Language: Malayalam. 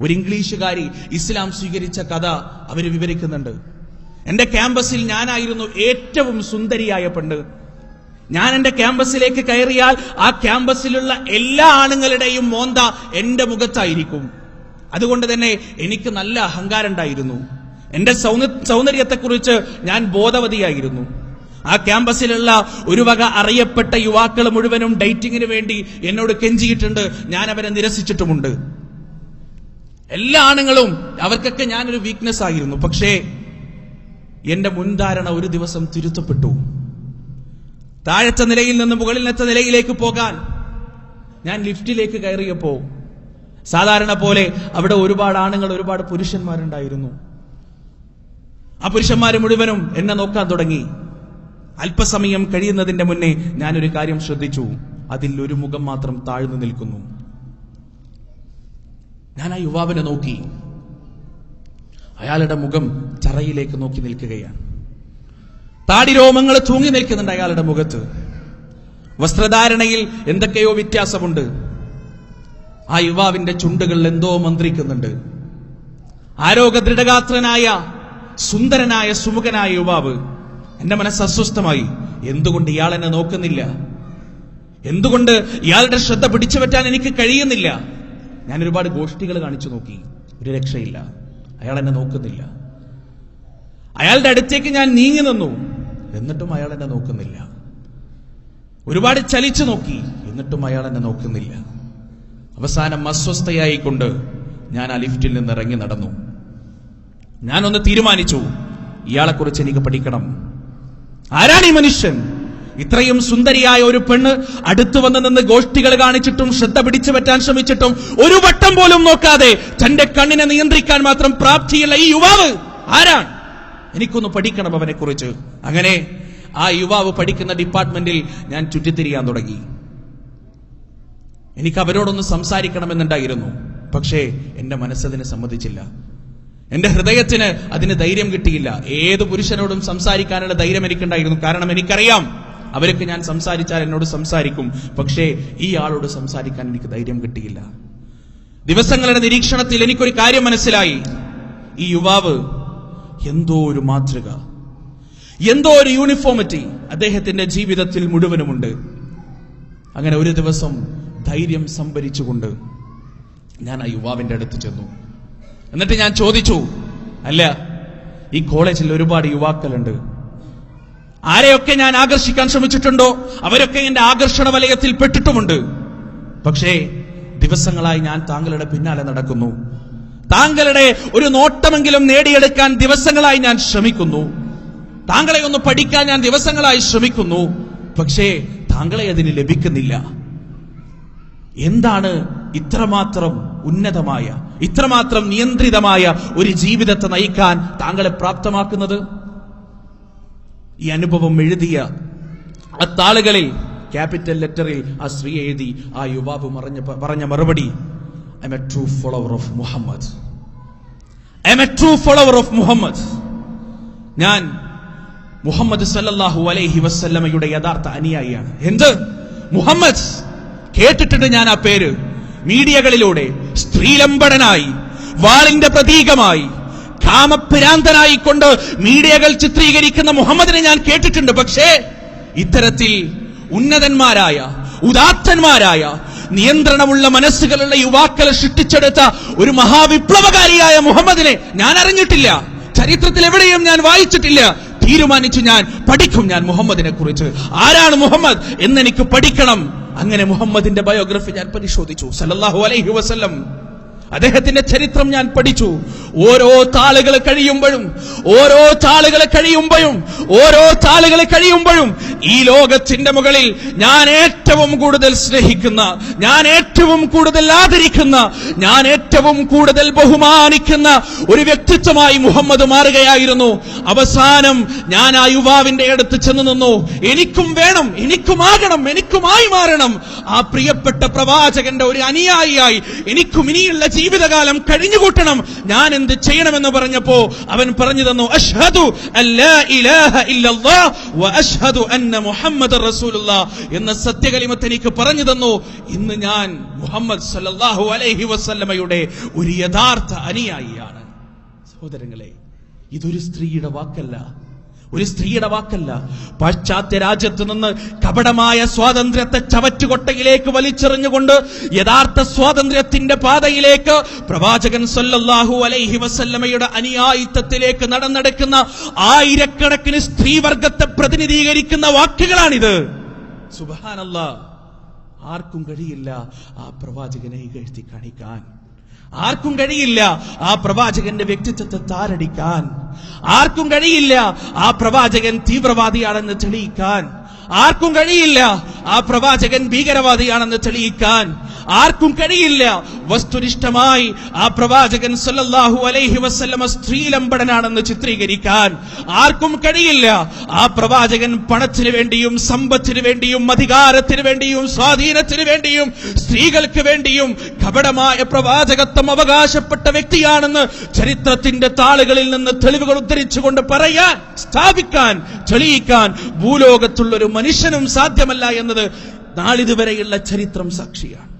ഒരു ഇംഗ്ലീഷുകാരി ഇസ്ലാം സ്വീകരിച്ച കഥ അവർ വിവരിക്കുന്നുണ്ട്. എന്റെ ക്യാമ്പസിൽ ഞാനായിരുന്നു ഏറ്റവും സുന്ദരിയായ പെണ്ണ്. ഞാൻ എന്റെ ക്യാമ്പസിലേക്ക് കയറിയാൽ ആ ക്യാമ്പസിലുള്ള എല്ലാ ആണുങ്ങളുടെയും മോന്ത എന്റെ മുഖത്തായിരിക്കും. അതുകൊണ്ട് തന്നെ എനിക്ക് നല്ല അഹങ്കാരമുണ്ടായിരുന്നു. എന്റെ സൗന്ദര്യത്തെക്കുറിച്ച് ഞാൻ ബോധവതിയായിരുന്നു. ആ ക്യാമ്പസിലുള്ള ഒരു വക അറിയപ്പെട്ട യുവാക്കൾ മുഴുവനും ഡേറ്റിങ്ങിന് വേണ്ടി എന്നോട് കെഞ്ചിയിട്ടുണ്ട്. ഞാൻ അവരെ നിരസിച്ചിട്ടുമുണ്ട്. എല്ലാ ആണുങ്ങളും അവർക്കൊക്കെ ഞാനൊരു വീക്ക്നെസ് ആയിരുന്നു. പക്ഷേ എന്റെ മുൻധാരണ ഒരു ദിവസം തിരുത്തപ്പെട്ടു. താഴത്തെ നിലയിൽ നിന്ന് മുകളിലത്തെ നിലയിലേക്ക് പോകാൻ ഞാൻ ലിഫ്റ്റിലേക്ക് കയറിയപ്പോ സാധാരണ പോലെ അവിടെ ഒരുപാട് ആണുങ്ങൾ ഒരുപാട് പുരുഷന്മാരുണ്ടായിരുന്നു. ആ പുരുഷന്മാർ മുഴുവനും എന്നെ നോക്കാൻ തുടങ്ങി. അല്പസമയം കഴിയുന്നതിന്റെ മുന്നേ ഞാനൊരു കാര്യം ശ്രദ്ധിച്ചു. അതിൽ ഒരു മുഖം മാത്രം താഴ്ന്നു നിൽക്കുന്നു. ഞാൻ ആ യുവാവിനെ നോക്കി. അയാളുടെ മുഖം ചറയിലേക്ക് നോക്കി നിൽക്കുകയാണ്. താടി താടിരോമങ്ങൾ തൂങ്ങി നിൽക്കുന്നുണ്ട് അയാളുടെ മുഖത്ത്. വസ്ത്രധാരണയിൽ എന്തൊക്കെയോ വ്യത്യാസമുണ്ട്. ആ യുവാവിന്റെ ചുണ്ടുകൾ എന്തോ മന്ത്രിക്കുന്നുണ്ട്. ആരോഗ്യ ദൃഢഗാത്രനായ സുന്ദരനായ സുമുഖനായ യുവാവ് എന്റെ മനസ്സ് അസ്വസ്ഥമായി. എന്തുകൊണ്ട് ഇയാൾ എന്നെ നോക്കുന്നില്ല? എന്തുകൊണ്ട് ഇയാളുടെ ശ്രദ്ധ പിടിച്ചു പറ്റാൻ എനിക്ക് കഴിയുന്നില്ല? ഞാൻ ഒരുപാട് ഗോഷ്ഠികൾ കാണിച്ചു നോക്കി. ഒരു രക്ഷയില്ല. അയാൾ എന്നെ നോക്കുന്നില്ല. അയാളുടെ അടുത്തേക്ക് ഞാൻ നീങ്ങി നിന്നു. എന്നിട്ടും അയാൾ എന്നെ നോക്കുന്നില്ല. ഒരുപാട് ചലിച്ചു നോക്കി. എന്നിട്ടും അയാൾ എന്നെ നോക്കുന്നില്ല. അവസാനം അസ്വസ്ഥയായിക്കൊണ്ട് ഞാൻ ആ ലിഫ്റ്റിൽ നിന്ന് ഇറങ്ങി നടന്നു. ഞാനൊന്ന് തീരുമാനിച്ചു. ഇയാളെക്കുറിച്ച് എനിക്ക് പഠിക്കണം. ആരാണ് ഈ മനുഷ്യൻ? ഇത്രയും സുന്ദരിയായ ഒരു പെണ്ണ് അടുത്തു വന്ന് നിന്ന് ഗോഷ്ഠികൾ കാണിച്ചിട്ടും ശ്രദ്ധ പിടിച്ചു പറ്റാൻ ശ്രമിച്ചിട്ടും ഒരു വട്ടം പോലും നോക്കാതെ തന്റെ കണ്ണിനെ നിയന്ത്രിക്കാൻ മാത്രം പ്രാപ്തിയുള്ള ഈ യുവാവ് ആരാണ്? എനിക്കൊന്ന് പഠിക്കണം അവനെ കുറിച്ച് അങ്ങനെ ആ യുവാവ് പഠിക്കുന്ന ഡിപ്പാർട്ട്മെന്റിൽ ഞാൻ ചുറ്റിത്തിരിയാൻ തുടങ്ങി. എനിക്ക് അവരോടൊന്ന് സംസാരിക്കണമെന്നുണ്ടായിരുന്നു. പക്ഷേ എന്റെ മനസ്സതിനെ സമ്മതിച്ചില്ല. എന്റെ ഹൃദയത്തിന് അതിന് ധൈര്യം കിട്ടിയില്ല. ഏത് പുരുഷനോടും സംസാരിക്കാനുള്ള ധൈര്യം എനിക്കുണ്ടായിരുന്നു. കാരണം എനിക്കറിയാം അവരൊക്കെ ഞാൻ സംസാരിച്ചാൽ എന്നോട് സംസാരിക്കും. പക്ഷേ ഈ ആളോട് സംസാരിക്കാൻ എനിക്ക് ധൈര്യം കിട്ടിയില്ല. ദിവസങ്ങളുടെ നിരീക്ഷണത്തിൽ എനിക്കൊരു കാര്യം മനസ്സിലായി. ഈ യുവാവ് എന്തോ ഒരു മാതൃക. എന്തോ ഒരു യൂണിഫോമിറ്റി അദ്ദേഹത്തിന്റെ ജീവിതത്തിൽ മുഴുവനുമുണ്ട്. അങ്ങനെ ഒരു ദിവസം ധൈര്യം സംഭരിച്ചുകൊണ്ട് ഞാൻ ആ യുവാവിന്റെ അടുത്ത് ചെന്നു. എന്നിട്ട് ഞാൻ ചോദിച്ചു അല്ല ഈ കോളേജിൽ ഒരുപാട് യുവാക്കളുണ്ട്. ആരെയൊക്കെ ഞാൻ ആകർഷിക്കാൻ ശ്രമിച്ചിട്ടുണ്ടോ? അവരൊക്കെ എന്റെ ആകർഷണ വലയത്തിൽ പെട്ടിട്ടുമുണ്ട്. പക്ഷേ ദിവസങ്ങളായി ഞാൻ താങ്കളുടെ പിന്നാലെ നടക്കുന്നു. താങ്കളുടെ ഒരു നോട്ടമെങ്കിലും നേടിയെടുക്കാൻ ദിവസങ്ങളായി ഞാൻ ശ്രമിക്കുന്നു. താങ്കളെ ഒന്ന് പഠിക്കാൻ ഞാൻ ദിവസങ്ങളായി ശ്രമിക്കുന്നു. പക്ഷേ താങ്കളെ അതിന് ലഭിക്കുന്നില്ല. എന്താണ് ഇത്രമാത്രം ഉന്നതമായ ഇത്രമാത്രം നിയന്ത്രിതമായ ഒരു ജീവിതത്തെ നയിക്കാൻ താങ്കളെ പ്രാപ്തമാക്കുന്നത്? ഈ അനുഭവം എഴുതിയ ആ താളുകളിൽ ക്യാപിറ്റൽ ലെറ്ററിൽ ആ സ്ത്രീ എഴുതി ആ യുവാവ് മറഞ്ഞ പറഞ്ഞ മറുപടി I am a true follower of Muhammad I am a true follower of Muhammad ഞാൻ മുഹമ്മദ് സല്ലല്ലാഹു അലൈഹി വസല്ലമയുടെ യഥാർത്ഥ അനുയായിയാണ്. എന്ത്? മുഹമ്മദ് കേട്ടിട്ടുണ്ട് ഞാൻ ആ പേര്. മീഡിയകളിലൂടെ സ്ത്രീലംബടനായി വാളിന്റെ പ്രതീകമായി കാമഭ്രാന്തനായി കൊണ്ട് മീഡിയകൾ ചിത്രീകരിക്കുന്ന മുഹമ്മദിനെ ഞാൻ കേട്ടിട്ടുണ്ട്. പക്ഷേ ഇത്തരത്തിൽ ഉന്നതന്മാരായ ഉദാത്തന്മാരായ നിയന്ത്രണമുള്ള മനസ്സുകളുള്ള യുവാക്കളെ സൃഷ്ടിച്ചെടുത്ത ഒരു മഹാവിപ്ലവകാരിയായ മുഹമ്മദിനെ ഞാൻ അറിഞ്ഞിട്ടില്ല. ചരിത്രത്തിൽ എവിടെയും ഞാൻ വായിച്ചിട്ടില്ല. തീരുമാനിച്ചു ഞാൻ പഠിക്കും ഞാൻ മുഹമ്മദിനെ കുറിച്ച്. ആരാണ് മുഹമ്മദ്? എന്നെനിക്ക് പഠിക്കണം. അങ്ങനെ മുഹമ്മദിന്റെ ബയോഗ്രഫി ഞാൻ പരിശോധിച്ചു. സല്ലല്ലാഹു അലൈഹി വസല്ലം. അദ്ദേഹത്തിന്റെ ചരിത്രം ഞാൻ പഠിച്ചു. ഓരോ താളുകൾ കഴിയുമ്പോഴും ഓരോ താളുകൾ കഴിയുമ്പോഴും ഓരോ താളുകൾ കഴിയുമ്പോഴും ഈ ലോകത്തിന്റെ മുകളിൽ ഞാൻ ഏറ്റവും കൂടുതൽ സ്നേഹിക്കുന്ന ഞാൻ ഏറ്റവും കൂടുതൽ ആദരിക്കുന്ന ഞാൻ ഏറ്റവും കൂടുതൽ ബഹുമാനിക്കുന്ന ഒരു വ്യക്തിത്വമായി മുഹമ്മദ് മാറുകയായിരുന്നു. അവസാനം ഞാൻ ആ യുവാവിന്റെ അടുത്ത് ചെന്ന് നിന്നു. എനിക്കും വേണം എനിക്കുമാകണം എനിക്കുമായി മാറണം. ആ പ്രിയപ്പെട്ട പ്രവാചകന്റെ ഒരു അനുയായിയായി എനിക്കും ഇനിയുള്ള ജീവിതകാലം കഴിഞ്ഞുകൂട്ടണം. ഞാൻ എന്ത് ചെയ്യണമെന്ന് പറഞ്ഞപ്പോ അവൻ പറഞ്ഞു തന്നു അഷ്ഹദു അല്ലാ ഇലാഹ ഇല്ലല്ലാഹ് വ അഷ്ഹദു അന്ന മുഹമ്മദ് റസൂലുള്ള എന്ന സത്യകലിമത്ത് എനിക്ക് പറഞ്ഞു തന്നു. ഇന്ന് ഞാൻ മുഹമ്മദ് സല്ലല്ലാഹു അലൈഹി വസല്ലമയുടെ ഒരു യഥാർത്ഥ അനുയായിയാണ്. സഹോദരങ്ങളെ ഇതൊരു സ്ത്രീയുടെ വാക്കല്ല. ഒരു സ്ത്രീയുടെ വാക്കല്ല. പാശ്ചാത്യ രാജ്യത്ത് നിന്ന് കപടമായ സ്വാതന്ത്ര്യത്തെ ചവറ്റുകൊട്ടയിലേക്ക് വലിച്ചെറിഞ്ഞുകൊണ്ട് യഥാർത്ഥ സ്വാതന്ത്ര്യത്തിന്റെ പാതയിലേക്ക് പ്രവാചകൻ സല്ലല്ലാഹു അലൈഹി വസല്ലമയുടെ അനുയായിത്വത്തിലേക്ക് നടന്നെടുക്കുന്ന ആയിരക്കണക്കിന് സ്ത്രീവർഗത്തെ പ്രതിനിധീകരിക്കുന്ന വാക്കുകളാണിത്. സുബാനല്ല ആർക്കും കഴിയില്ല ആ പ്രവാചകനെ ഇകഴ്ത്തി കാണിക്കാൻ. ആർക്കും കഴിയില്ല ആ പ്രവാചകന്റെ വ്യക്തിത്വത്തെ താരടിക്കാൻ. ആർക്കും കഴിയില്ല. ആ പ്രവാചകൻ തീവ്രവാദിയാണെന്ന് തെളിയിക്കാൻ ആർക്കും കഴിയില്ല. ആ പ്രവാചകൻ ഭീകരവാദിയാണെന്ന് തെളിയിക്കാൻ ആർക്കും കഴിയില്ല. വസ്തുനിഷ്ഠമായി ആ പ്രവാചകൻ സല്ലല്ലാഹു അലൈഹി വസല്ലമ സ്ത്രീലമ്പടനാണെന്ന് ചിത്രീകരിക്കാൻ ആർക്കും കഴിയില്ല. ആ പ്രവാചകൻ പണത്തിനു വേണ്ടിയും സമ്പത്തിനു വേണ്ടിയും അധികാരത്തിന് വേണ്ടിയും സ്വാധീനത്തിന് വേണ്ടിയും സ്ത്രീകൾക്ക് വേണ്ടിയും കപടമായ പ്രവാചകത്വം അവകാശപ്പെട്ട വ്യക്തിയാണെന്ന് ചരിത്രത്തിന്റെ താളുകളിൽ നിന്ന് തെളിവുകൾ ഉദ്ധരിച്ചുകൊണ്ട് പറയാൻ സ്ഥാപിക്കാൻ തെളിയിക്കാൻ ഭൂലോകത്തുള്ള ഒരു മനുഷ്യനും സാധ്യമല്ല എന്നത് നാളിതുവരെയുള്ള ചരിത്രം സാക്ഷിയാണ്.